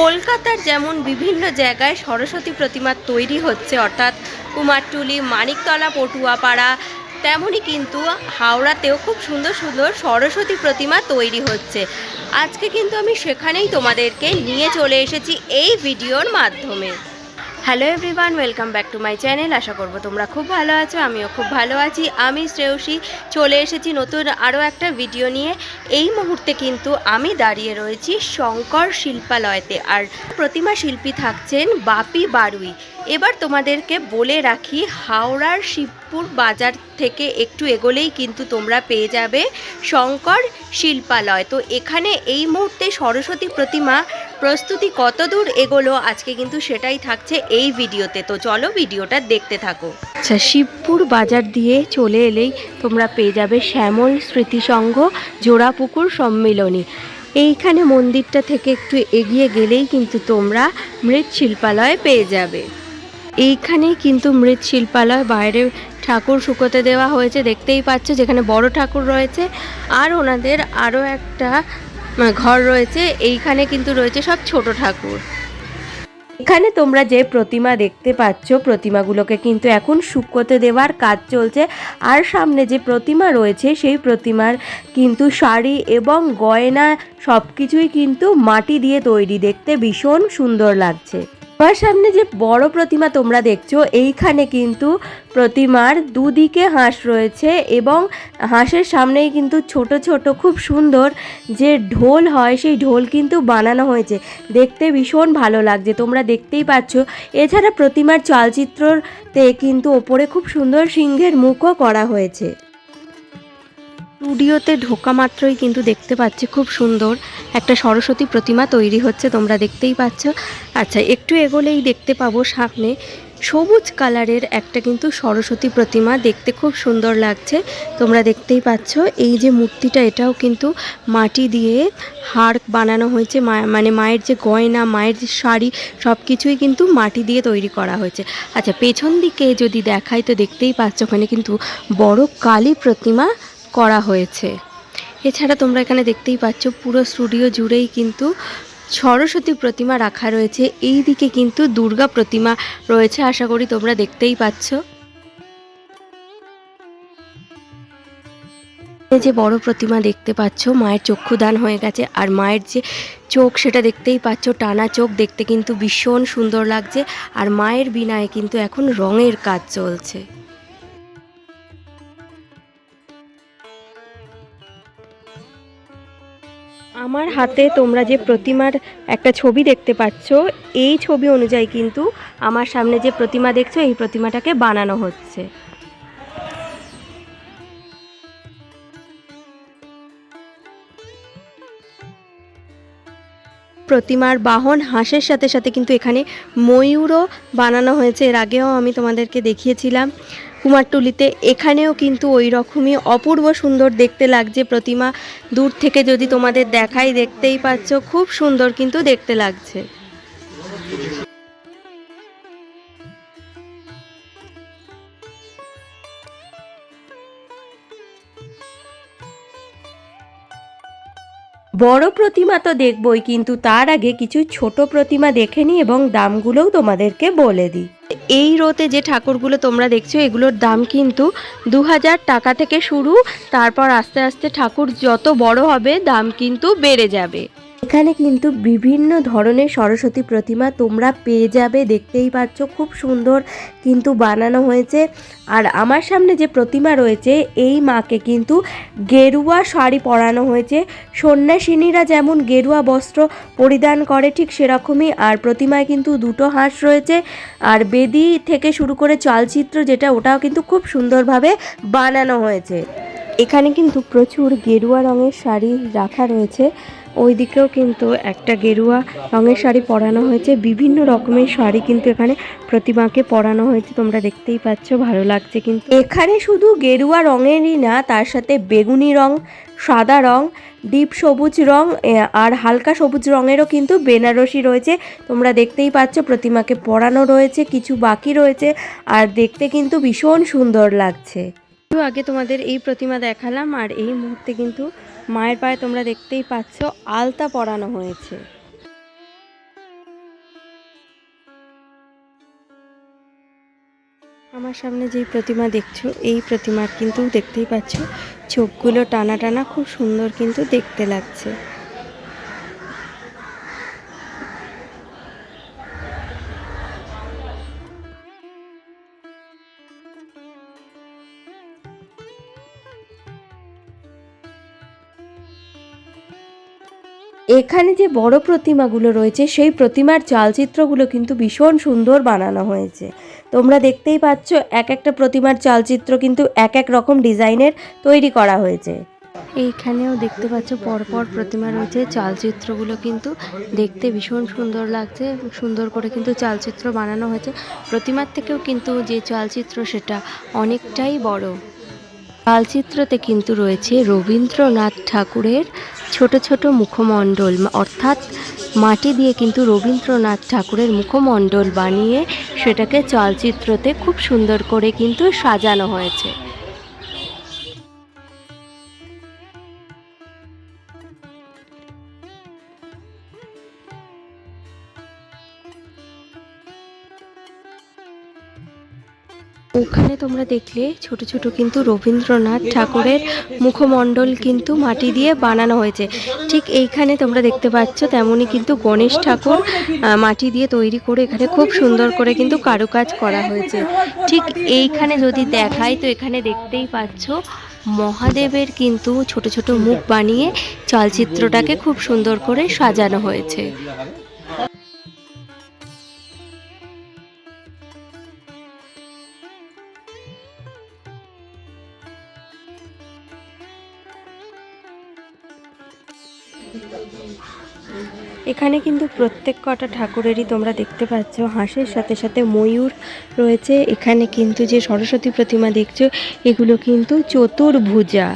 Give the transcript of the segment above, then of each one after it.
কলকাতার যেমন বিভিন্ন জায়গায় সরস্বতী প্রতিমা তৈরি হচ্ছে, অর্থাৎ কুমারটুলি, মানিকতলা, পটুয়াপাড়া, তেমনই কিন্তু হাওড়াতেও খুব সুন্দর সুন্দর সরস্বতী প্রতিমা তৈরি হচ্ছে। আজকে কিন্তু আমি সেখানেই তোমাদেরকে নিয়ে চলে এসেছি এই ভিডিওর মাধ্যমে। Hello everyone welcome back to my channel আশা করব তোমরা খুব ভালো আছো, আমিও খুব ভালো আছি। আমি শ্রেয়সী, চলে এসেছি নতুন আরও একটা ভিডিও নিয়ে। এই মুহূর্তে কিন্তু আমি দাঁড়িয়ে রয়েছি শঙ্কর শিল্পালয়তে, আর প্রতিমা শিল্পী থাকছেন বাপি বারুই। এবার তোমাদেরকে বলে রাখি, হাওড়ার শিবপুর বাজার থেকে একটু এগোলেই কিন্তু তোমরা পেয়ে যাবে শঙ্কর শিল্পালয়। তো এখানে এই মুহূর্তে সরস্বতী প্রতিমা প্রস্তুতি কত দূর এগোলো আজকে কিন্তু সেটাই থাকছে এই ভিডিওতে। তো চলো ভিডিওটা দেখতে থাকো। আচ্ছা শিবপুর বাজার দিয়ে চলে এলেই তোমরা পেয়ে যাবে শ্যামল স্মৃতিসংঘ জোড়াপুকুর সম্মিলনী। এইখানে মন্দিরটা থেকে একটু এগিয়ে গেলেই কিন্তু তোমরা মৃৎশিল্পালয় পেয়ে যাবে। এইখানেই কিন্তু মৃৎশিল্পালয় বাইরে ঠাকুর শুকোতে দেওয়া হয়েছে, দেখতেই পাচ্ছ যেখানে বড় ঠাকুর রয়েছে। আর ওনাদের আরও একটা ঘর রয়েছে, এইখানে কিন্তু রয়েছে সব ছোট ঠাকুর। এখানে তোমরা যে প্রতিমা দেখতে পাচ্ছ, প্রতিমাগুলোকে কিন্তু এখন শুকোতে দেওয়ার কাজ চলছে। আর সামনে যে প্রতিমা রয়েছে, সেই প্রতিমার কিন্তু শাড়ি এবং গয়না সব কিছুই কিন্তু মাটি দিয়ে তৈরি। দেখতে ভীষণ সুন্দর লাগছে। আমার সামনে যে বড় প্রতিমা তোমরা দেখছ, এইখানে কিন্তু প্রতিমার দুদিকে হাঁস রয়েছে এবং হাঁসের সামনেই কিন্তু ছোট ছোট খুব সুন্দর যে ঢোল হয়, সেই ঢোল কিন্তু বানানো হয়েছে। দেখতে ভীষণ ভালো লাগছে, তোমরা দেখতেই পাচ্ছ। এছাড়া প্রতিমার চলচ্চিত্রতে কিন্তু ওপরে খুব সুন্দর সিংহের মুখও করা হয়েছে। স্টুডিওতে ঢোকা মাত্রই কিন্তু দেখতে পাচ্ছি খুব সুন্দর একটা সরস্বতী প্রতিমা তৈরি হচ্ছে, তোমরা দেখতেই পাচ্ছ। আচ্ছা একটু এগোলেই দেখতে পাবো সামনে সবুজ কালারের একটা কিন্তু সরস্বতী প্রতিমা, দেখতে খুব সুন্দর লাগছে। তোমরা দেখতেই পাচ্ছ, এই যে মূর্তিটা, এটাও কিন্তু মাটি দিয়ে হাড় বানানো হয়েছে মানে মায়ের যে গয়না, মায়ের যে শাড়ি সব কিছুই কিন্তু মাটি দিয়ে তৈরি করা হয়েছে। আচ্ছা পেছন দিকে যদি দেখাই তো দেখতেই পাচ্ছ, ওখানে কিন্তু বড় কালী প্রতিমা হয়েছে। এছাড়া তোমরা এখানে দেখতেই পাচ্ছ, পুরো স্টুডিও জুড়েই কিন্তু সরস্বতী প্রতিমা রাখা রয়েছে। এই দিকে কিন্তু দুর্গা প্রতিমা রয়েছে, আশা করি তোমরা দেখতেই পাচ্ছ। যে বড় প্রতিমা দেখতে পাচ্ছ, মায়ের চক্ষুদান হয়ে গেছে। আর মায়ের যে চোখ, সেটা দেখতেই পাচ্ছ, টানা চোখ দেখতে কিন্তু ভীষণ সুন্দর লাগছে। আর মায়ের বিনায় কিন্তু এখন রঙের কাজ চলছে। আমার হাতে তোমরা যে প্রতিমার একটা ছবি দেখতে পাচ্ছ, এই ছবি অনুযায়ী কিন্তু আমার সামনে যে প্রতিমা দেখছ, এই প্রতিমাটাকে বানানো হচ্ছে। প্রতিমার বাহন হাঁসের সাথে সাথে কিন্তু এখানে ময়ূরও বানানো হয়েছে। এর আগেও আমি তোমাদেরকে দেখিয়েছিলাম। কুমারটুলিতে। এখানেও কিন্তু ওই রকমই অপূর্ব সুন্দর দেখতে লাগছে প্রতিমা। দূর থেকে যদি তোমাদের দেখাই দেখতেই পাচ্ছ, খুব সুন্দর কিন্তু দেখতে লাগছে। বড় প্রতিমা তো দেখবই, কিন্তু তার আগে কিছু ছোট প্রতিমা দেখে নিই এবং দামগুলোও তোমাদেরকে বলে দিই। এই রোতে যে ঠাকুরগুলো তোমরা দেখছ, এগুলোর দাম কিন্তু দু হাজার টাকা থেকে শুরু। তারপর আস্তে আস্তে ঠাকুর যত বড় হবে, দাম কিন্তু বেড়ে যাবে। এখানে কিন্তু বিভিন্ন ধরনের সরস্বতী প্রতিমা তোমরা পেয়ে যাবে, দেখতেই পাচ্ছ, খুব সুন্দর কিন্তু বানানো হয়েছে। আর আমার সামনে যে প্রতিমা রয়েছে, এই মাকে কিন্তু গেরুয়া শাড়ি পরানো হয়েছে। সন্ন্যাসিনীরা যেমন গেরুয়া বস্ত্র পরিধান করে ঠিক সেরকমই, আর প্রতিমায় কিন্তু দুটো হাঁস রয়েছে। আর বেদি থেকে শুরু করে চালচিত্র যেটা, ওটাও কিন্তু খুব সুন্দরভাবে বানানো হয়েছে। এখানে কিন্তু প্রচুর গেরুয়া রঙের শাড়ি রাখা রয়েছে। ওই দিকেও কিন্তু একটা গেরুয়া রঙের শাড়ি পরানো হয়েছে। বিভিন্ন রকমের শাড়ি কিন্তু এখানে প্রতিমাকে পরানো হয়েছে, তোমরা দেখতেই পাচ্ছ, ভালো লাগছে কিন্তু। এখানে শুধু গেরুয়া রঙেরই না, তার সাথে বেগুনি রং, সাদা রং, ডিপ সবুজ রং আর হালকা সবুজ রঙেরও কিন্তু বেনারসি রয়েছে। তোমরা দেখতেই পাচ্ছ, প্রতিমাকে পরানো রয়েছে, কিছু বাকি রয়েছে, আর দেখতে কিন্তু ভীষণ সুন্দর লাগছে। আগে তোমাদের এই প্রতিমা দেখালাম, আর এই মুহূর্তে কিন্তু মায়ের পায়ে তোমরা দেখতেই পাচ্ছ, আলতা পরানো হয়েছে। আমার সামনে যেই প্রতিমা দেখছ, এই প্রতিমার কিন্তু দেখতেই পাচ্ছ, চোখগুলো টানা টানা খুব সুন্দর কিন্তু দেখতে লাগছে। এখানে যে বড় প্রতিমাগুলো রয়েছে, সেই প্রতিমার চালচিত্রগুলো কিন্তু ভীষণ সুন্দর বানানো হয়েছে। তোমরা দেখতেই পাচ্ছ, এক একটা প্রতিমার চালচিত্র কিন্তু এক এক রকম ডিজাইনের তৈরি করা হয়েছে। এইখানেও দেখতে পাচ্ছ, পরপর প্রতিমা রয়েছে, চালচিত্রগুলো কিন্তু দেখতে ভীষণ সুন্দর লাগছে, সুন্দর করে কিন্তু চালচিত্র বানানো হয়েছে। প্রতিমার থেকেও কিন্তু যে চালচিত্র, সেটা অনেকটাই বড়। চালচিত্রতে কিন্তু রয়েছে রবীন্দ্রনাথ ঠাকুরের ছোট ছোট মুখমণ্ডল, অর্থাৎ মাটি দিয়ে কিন্তু রবীন্দ্রনাথ ঠাকুরের মুখমণ্ডল বানিয়ে সেটাকে চলচ্চিত্রতে খুব সুন্দর করে কিন্তু সাজানো হয়েছে। ওখানে তোমরা দেখলে ছোট ছোট কিন্তু রবীন্দ্রনাথ ঠাকুরের মুখমণ্ডল কিন্তু মাটি দিয়ে বানানো হয়েছে। ঠিক এইখানে তোমরা দেখতে পাচ্ছ তেমনই কিন্তু গণেশ ঠাকুর মাটি দিয়ে তৈরি করে এখানে খুব সুন্দর করে কিন্তু কারুকাজ করা হয়েছে। ঠিক এইখানে যদি দেখাই তো এখানে দেখতেই পাচ্ছ মহাদেবের কিন্তু ছোট ছোট মুখ বানিয়ে চলচ্চিত্রটাকে খুব সুন্দর করে সাজানো হয়েছে। এখানে কিন্তু প্রত্যেক কটা ঠাকুরেরই তোমরা দেখতে পাচ্ছ হাঁসের সাথে সাথে ময়ূর রয়েছে। এখানে কিন্তু যে সরস্বতী প্রতিমা দেখছ, এগুলো কিন্তু চতুর্ভুজা।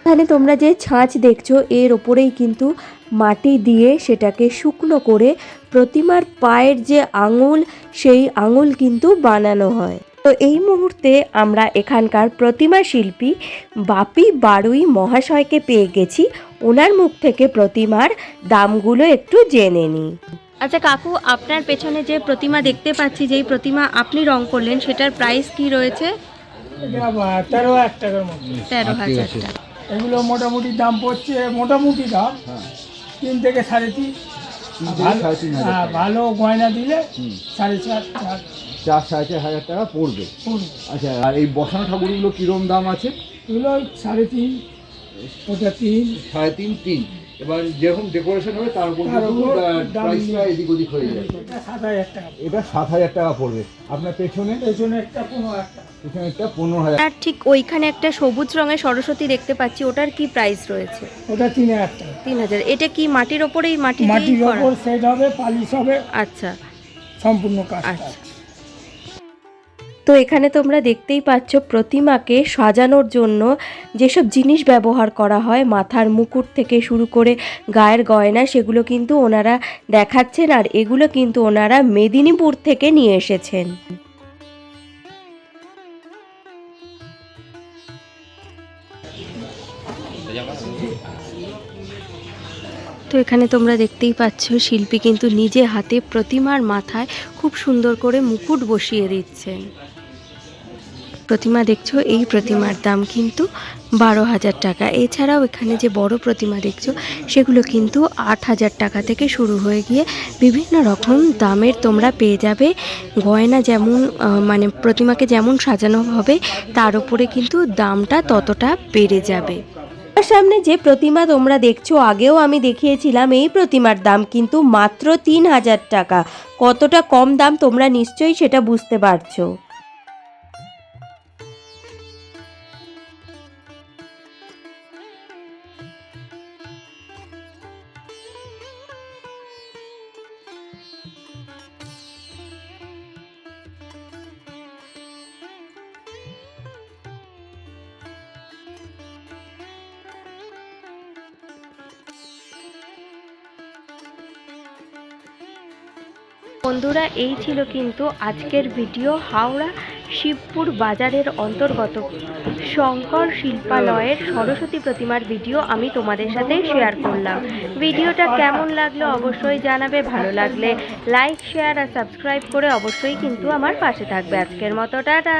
এখানে তোমরা যে ছাঁচ দেখছ, এর ওপরেই কিন্তু মাটি দিয়ে সেটাকে শুকনো করে প্রতিমার পায়ের যে আঙুল, সেই আঙুল কিন্তু বানানো হয়। তো এই মুহূর্তে আমরা এখানকার প্রতিমা শিল্পী বাপি বারুই মহাশয়কে পেয়ে গেছি। ওনার মুখ থেকে প্রতিমার দামগুলো একটু জেনে নিই আচ্ছা কাকু আপনার পেছনে যে প্রতিমা দেখতে পাচ্ছি যেই প্রতিমা আপনি রং করলেন সেটার প্রাইস কি রয়েছে? তেরো হাজার টাকার মতো তেরো হাজার টাকা। এগুলো মোটামুটি দাম পড়ছে মোটামুটি দাম। তিন থেকে সাড়ে তিন। ভালো- তিন হাজার হ্যাঁ, ভালো গয়না দিলে সাড়ে চার চার চার সাড়ে চার হাজার টাকা পড়বে। আচ্ছা আর এই বসানো ঠাকুরগুলো কিরম দাম আছে? এগুলো ওই সাড়ে তিন ওটা তিন সাড়ে তিন তিন। এবার যেরকম ডেকোরেশন হবে তার উপর প্রাইসটা এদিক ওদিক হয়ে যায় এটা সাত হাজার টাকা পড়বে। আপনার পেছনে? পেছনে একটা পনেরো পেছনে একটা পনেরো হাজার। আর ঠিক ওইখানে একটা সবুজ রঙের সরস্বতী দেখতে পাচ্ছি ওটার কি প্রাইস রয়েছে? ওটা তিন হাজার টাকা। তিন হাজার। এটা কি মাটির ওপরেই মাটি মাটির ওপর সেট হবে পালিশ হবে আচ্ছা। সম্পূর্ণ কাজ আচ্ছা। তো এখানে তোমরা দেখতেই পাচ্ছ প্রতিমাকে সাজানোর জন্য যেসব জিনিস ব্যবহার করা হয়, মাথার মুকুট থেকে শুরু করে গায়ের গয়না, সেগুলো কিন্তু ওনারা দেখাচ্ছেন আর এগুলো কিন্তু ওনারা মেদিনীপুর থেকে নিয়ে এসেছেন। তো এখানে তোমরা দেখতেই পাচ্ছ শিল্পী কিন্তু নিজে হাতে প্রতিমার মাথায় খুব সুন্দর করে মুকুট বসিয়ে দিচ্ছেন। প্রতিমা দেখছ, এই প্রতিমার দাম কিন্তু বারো হাজার টাকা। এছাড়াও এখানে যে বড় প্রতিমা দেখছ, সেগুলো কিন্তু আট হাজার টাকা থেকে শুরু হয়ে গিয়ে বিভিন্ন রকম দামের তোমরা পেয়ে যাবে। গয়না যেমন মানে প্রতিমাকে যেমন সাজানো হবে, তার উপরে কিন্তু দামটা ততটা বেড়ে যাবে। সামনে যে প্রতিমা তোমরা দেখছ, আগেও আমি দেখিয়েছিলাম, এই প্রতিমার দাম কিন্তু মাত্র তিন হাজার টাকা। কতটা কম দাম তোমরা নিশ্চয়ই সেটা বুঝতে পারছ। বন্ধুরা, এই ছিল কিন্তু আজকের ভিডিও হাওড়া শিবপুর বাজারের অন্তর্গত। শঙ্কর শিল্পালয়ের সরস্বতী প্রতিমার ভিডিও আমি তোমাদের সাথে শেয়ার করলাম। ভিডিওটা কেমন লাগল অবশ্যই জানাবে, ভালো লাগলে লাইক শেয়ার আর সাবস্ক্রাইব করে অবশ্যই কিন্তু আমার পাশে থাকবে। আজকের মতো, টাটা!